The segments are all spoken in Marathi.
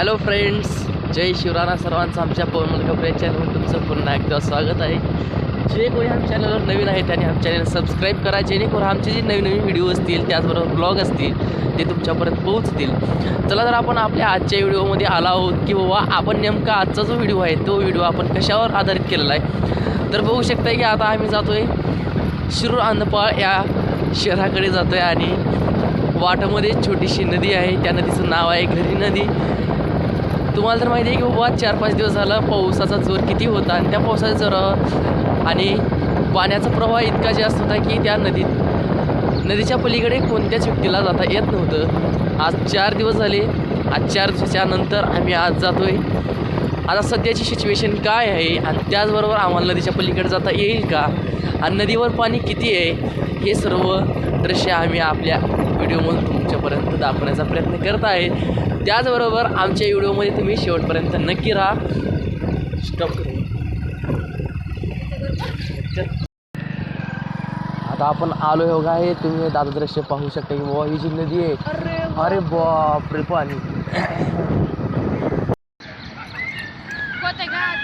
हॅलो फ्रेंड्स जय शिवराणा सर्वांचं आमच्या पवन कपडे चॅनलवर तुमचं पुन्हा एकदा स्वागत आहे. जे कोणी आमच्या चॅनलवर नवीन आहेत त्यांनी आमच्या चॅनल सबस्क्राईब करा जेणेकरून आमचे जे नवीन नवीन व्हिडिओ असतील त्याचबरोबर ब्लॉग असतील ते तुमच्यापर्यंत पोहोचतील. चला तर आपण आपल्या आजच्या व्हिडिओमध्ये आला आहोत की बाबा आपण नेमका आजचा जो व्हिडिओ आहे तो व्हिडिओ आपण कशावर आधारित केलेला आहे? तर बघू शकता की आता आम्ही जातो आहे शिरूर आंधपाळ या शहराकडे जातो आहे आणि वाटामध्ये छोटीशी नदी आहे. त्या नदीचं नाव आहे घरी नदी. तुम्हाला तर माहिती आहे की बाबा चार पाच दिवस झाला पावसाचा जोर किती होता आणि त्या पावसाचा जोर आणि पाण्याचा प्रवाह इतका जास्त होता की त्या नदीत नदीच्या पलीकडे कोणत्याच व्यक्तीला जाता येत नव्हतं. आज चार दिवस झाले आज चार दिवसाच्या नंतर आम्ही आज जातो आहे आता सध्याची सिच्युएशन काय आहे आणि त्याचबरोबर आम्हाला नदीच्या पलीकडे जाता येईल का? आणि नदीवर पाणी किती आहे? हे सर्व दृश्य आम्ही आपल्या व्हिडिओमधून तुमच्यापर्यंत दाखवण्याचा प्रयत्न करत आहे. त्याचबरोबर आमच्या व्हिडिओमध्ये तुम्ही शेवटपर्यंत नक्की राहा. स्टॉप आता आपण आलो आहे बघा हे तुम्ही दादा दृश्य पाहू शकता की बाबा ही जी नदी आहे. अरे बापरे पाणी.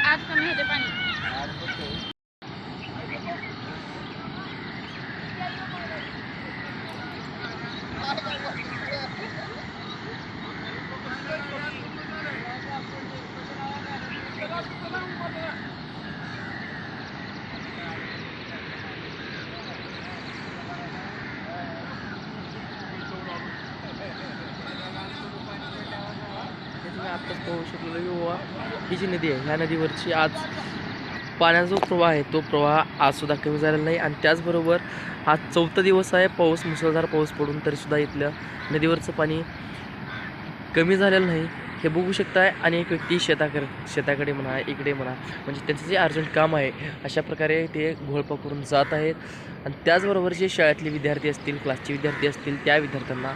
आज कमी होते पाणी हे तुम्ही आत्ताच पाहू शकलो की ही जी नदी आहे ह्या नदीवरची आज पाण्याचा जो प्रवाह आहे तो प्रवाह आजसुद्धा कमी झालेला नाही. आणि त्याचबरोबर आज चौथा दिवस आहे पाऊस मुसळधार पाऊस पडून तरीसुद्धा इथल्या नदीवरचं पाणी कमी झालेलं नाही. हे बघू शकताय. एक व्यक्ती शेताकर शेताकडे म्हणा इकडे म्हणा म्हणजे त्यांचं जे अर्जंट काम आहे अशा प्रकारे ते घोळपा करून जात आहेत. आणि त्याचबरोबर जे शाळेतले विद्यार्थी असतील क्लासचे विद्यार्थी असतील त्या विद्यार्थ्यांना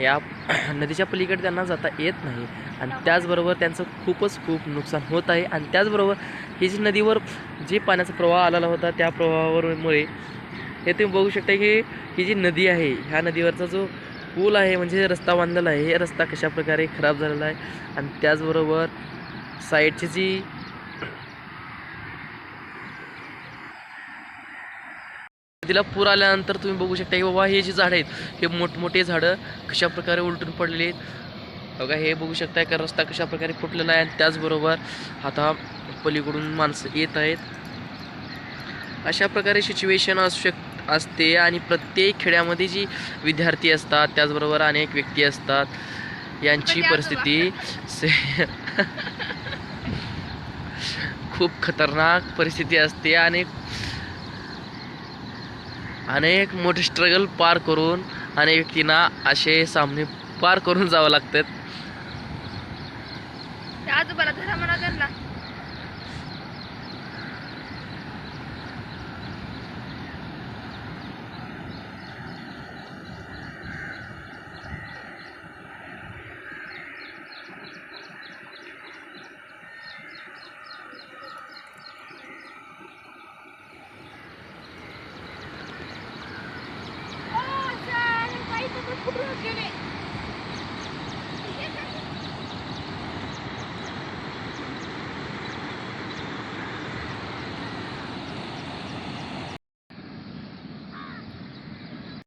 या नदीच्या पलीकडे त्यांना जाता येत नाही. आणि त्याचबरोबर त्यांचं खूपच खूप नुकसान होत आहे. आणि त्याचबरोबर ही जी नदीवर जे पाण्याचा प्रवाह आलेला होता त्या प्रवाहावरमुळे हे तुम्ही बघू शकता की ही जी नदी आहे ह्या नदीवरचा जो पूल आहे म्हणजे रस्ता बांधलेला आहे हे रस्ता कशा प्रकारे खराब झालेला आहे. आणि त्याचबरोबर साईडची जी नदीला पूर आल्यानंतर तुम्ही बघू शकता की बाबा हे जे झाडं आहेत हे मोठमोठे झाडं कशा प्रकारे उलटून पडलेले आहेत. बघा हे बघू शकताय का रस्ता कशा प्रकारे फुटलेला आहे आणि त्याचबरोबर आता पलीकडून माणसं येत आहेत. अशा प्रकारे सिच्युएशन असू शक असते आणि प्रत्येक खेड्यामध्ये जी विद्यार्थी असतात त्याचबरोबर अनेक व्यक्ती असतात यांची परिस्थिती से खूप खतरनाक परिस्थिती असते आणि अनेक मोठे स्ट्रगल पार करून अनेक व्यक्तींना असे सामने पार करून जावं लागतात. आजोबाला धरा म्हणा त्यांना. Куда, Юлия?